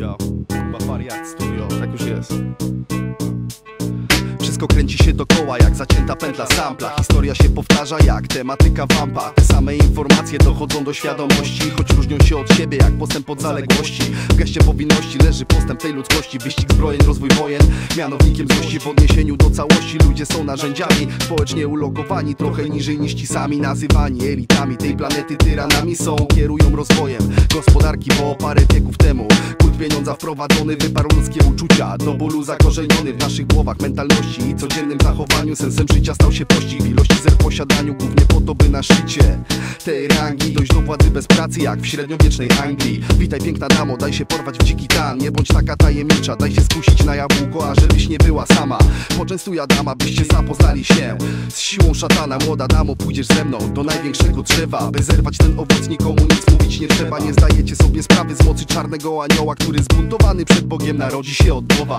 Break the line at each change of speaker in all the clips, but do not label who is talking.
Ja, chyba studio, tak już jest. Wszystko kręci się dokoła jak zacięta pętla sampla. Historia się powtarza jak tematyka wampa. Te same informacje dochodzą do świadomości Choć różnią się od siebie jak postęp od zaległości. W geście powinności leży postęp tej ludzkości. Wyścig zbrojeń, rozwój wojen Mianownikiem złości w odniesieniu do całości. Ludzie są narzędziami społecznie ulokowani Trochę niżej niż ci sami nazywani Elitami tej planety. Tyranami są Kierują rozwojem gospodarki po parę wieków temu Kult pieniądza wprowadzony wyparł ludzkie uczucia. Do bólu zakorzeniony w naszych głowach mentalności I codziennym zachowaniu. Sensem życia stał się pościg w Ilości zer posiadaniu głównie po to by na szczycie Tej rangi. Dojść do władzy bez pracy jak w średniowiecznej Anglii. Witaj piękna damo, daj się porwać w dziki tan. Nie bądź taka tajemnicza, daj się skusić na jabłko A żebyś nie była sama. Poczęstuj Adama, byście zapoznali się Z siłą szatana, młoda damo, pójdziesz ze mną Do największego drzewa. By zerwać ten owoc nikomu nic mówić nie trzeba. Nie zdajecie sobie sprawy z mocy czarnego anioła Który zbuntowany przed Bogiem narodzi się od nowa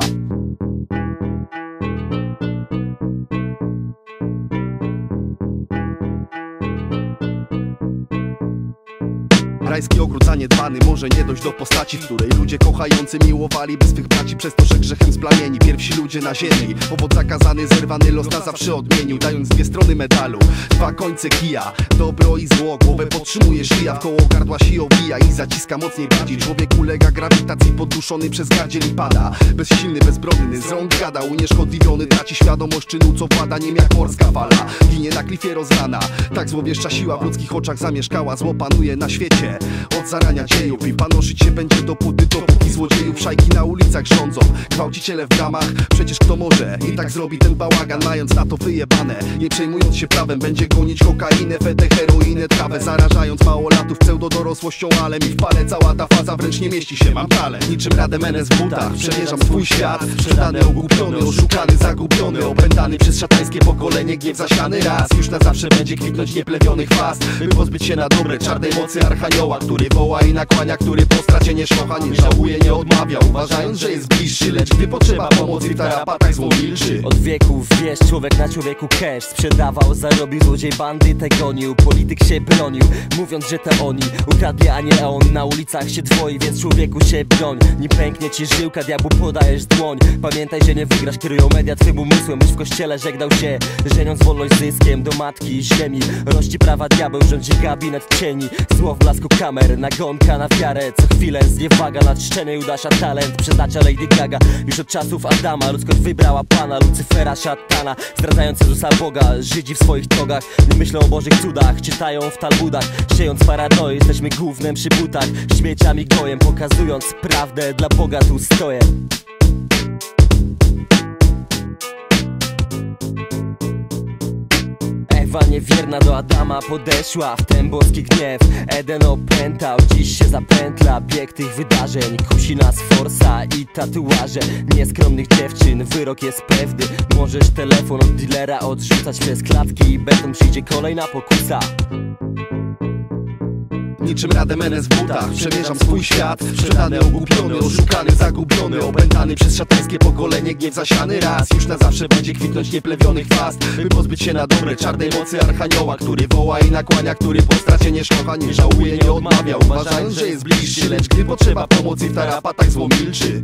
Rajski ogród zaniedbany może nie dojść do postaci W której ludzie kochający miłowaliby swych braci Przez to, że grzechem splamieni Pierwsi ludzie na ziemi. Owoc zakazany, zerwany los na zawsze odmienił Dając dwie strony medalu. Dwa końce kija Dobro i zło Głowę podtrzymuje szyja W koło gardła się owija I zaciska mocniej bardziej. Człowiek ulega grawitacji Poduszony przez gardziel i pada. Bezsilny, bezbronny Z rąk gada Unieszkodliwiony Traci świadomość czynu Co włada nim jak morska fala. Ginie na klifie rozlana Tak złowieszcza siła w ludzkich oczach zamieszkała Zło panuje na świecie od zarania dziejów I panoszyć się będzie dopóty, dopóki złodziejów Szajki na ulicach rządzą, gwałciciele w bramach Przecież kto może? I tak zrobi ten bałagan Mając na to wyjebane, nie przejmując się prawem Będzie gonić kokainę, fetę, heroinę, trawę. Zarażając małolatów pseudo-dorosłością Ale mi w pale cała ta faza wręcz nie mieści się. Mam talent, niczym Rademenes w butach. Przemierzam swój świat, sprzedany, ogłupiony Oszukany, zagubiony, opętany przez szatańskie pokolenie Gniew zasiany raz, już na zawsze będzie kwitnąć nieplewionych faz By pozbyć się na dobre czarnej mocy archanioła który woła i nakłania, który po stracie nie szlocha Nie żałuje, nie odmawia, uważając, że jest bliższy Lecz gdy potrzeba pomocy w tarapatach zło milczy.
Od wieków wiesz, człowiek na człowieku cash Sprzedawał, zarobił, złodziej bandytę gonił Polityk się bronił, mówiąc, że to oni Ukradli, a nie on, na ulicach się dwoi Więc człowieku się broń, nie pęknie ci żyłka Diabłu podajesz dłoń, pamiętaj, że nie wygrasz Kierują media twym umysłem, byś w kościele żegnał się Żeniąc wolność zyskiem do matki i ziemi. Rości prawa diabeł, rządzi gabinet cieni. Zło w blasku kamer, nagonka na wiarę. Co chwilę zniewaga nad szczeny Judasza talent Przeznacza Lady Gaga. Już od czasów Adama Ludzkość wybrała Pana Lucyfera, szatana. Zdradzając Jezusa Boga Żydzi w swoich togach. Nie myślą o Bożych cudach Czytają w Talmudach. Siejąc paranoi Jesteśmy głównym przy butach. Śmieciami gojem Pokazując prawdę Dla Boga tu stoję niewierna do Adama podeszła W ten boski gniew. Eden opętał Dziś się zapętla. Bieg tych wydarzeń Kusi nas forsa i tatuaże. Nieskromnych dziewczyn Wyrok jest pewny. Możesz telefon od dealera odrzucać przez klatki I beton przyjdzie kolejna pokusa
Niczym Rademenes w butach Przemierzam swój świat. Sprzedany, ogłupiony, oszukany, zagubiony Opętany przez szatańskie pokolenie Gniew zasiany. Raz Już na zawsze będzie kwitnąć nieplewionych fast By pozbyć się na dobre czarnej mocy archanioła Który woła i nakłania Który po stracie nie szlocha Nie żałuje, nie odmawia Uważając, że jest bliższy. Lecz gdy potrzeba pomocy w tarapatach zło milczy